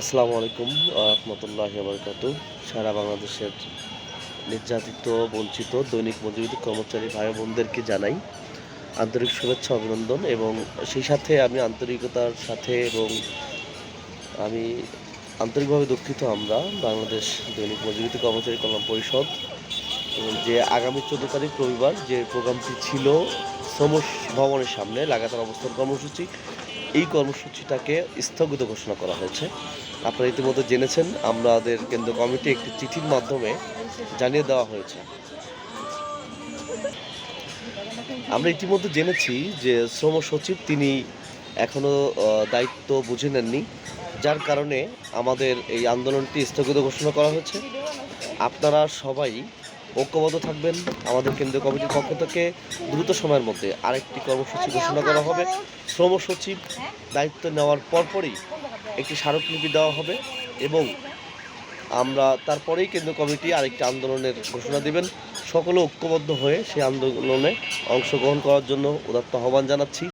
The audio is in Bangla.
আসসালামু আলাইকুম, রহমতুল্লাহ বরকাত। সারা বাংলাদেশের নির্যাতিত, বঞ্চিত, দৈনিক মজুরি কর্মচারী ভাই বোনদেরকে জানাই আন্তরিক শুভেচ্ছা, অভিনন্দন এবং সেই সাথে আমি আন্তরিকতার সাথে এবং আমি আন্তরিকভাবে দুঃখিত আমরা বাংলাদেশ দৈনিক মজুরি কর্মচারী কল্যাণ পরিষদ যে আগামী চোদ্দ তারিখ রবিবার যে প্রোগ্রামটি ছিল শ্রম ভবনের সামনে, লাগাতার অবস্থান কর্মসূচি এই কর্মসূচিটাকে স্থগিত ঘোষণা করা হয়েছে। আপনারা ইতিমধ্যে জেনেছেন, আমাদের কেন্দ্র কমিটি একটি চিঠির মাধ্যমে জানিয়ে দেওয়া হয়েছে। আমরা ইতিমধ্যে জেনেছি যে শ্রম সচিব তিনি এখনও দায়িত্ব বুঝে নেননি। যার কারণে আমাদের এই আন্দোলনটি স্থগিত ঘোষণা করা হয়েছে। আপনারা সবাই ঐক্যবদ্ধ থাকবেন আমাদের কেন্দ্রীয় কমিটির পক্ষ থেকে দ্রুত সময়ের মধ্যে আরেকটি কর্মসূচি ঘোষণা করা হবে। শ্রম সচিব দায়িত্ব নেওয়ার পরপরই একটি স্মারকলিপি দেওয়া হবে এবং আমরা তারপরেই কেন্দ্রীয় কমিটি আরেকটি আন্দোলনের ঘোষণা দিবেন। সকলে ঐক্যবদ্ধ হয়ে সেই আন্দোলনে অংশগ্রহণ করার জন্য উদাত্ত আহ্বান জানাচ্ছি।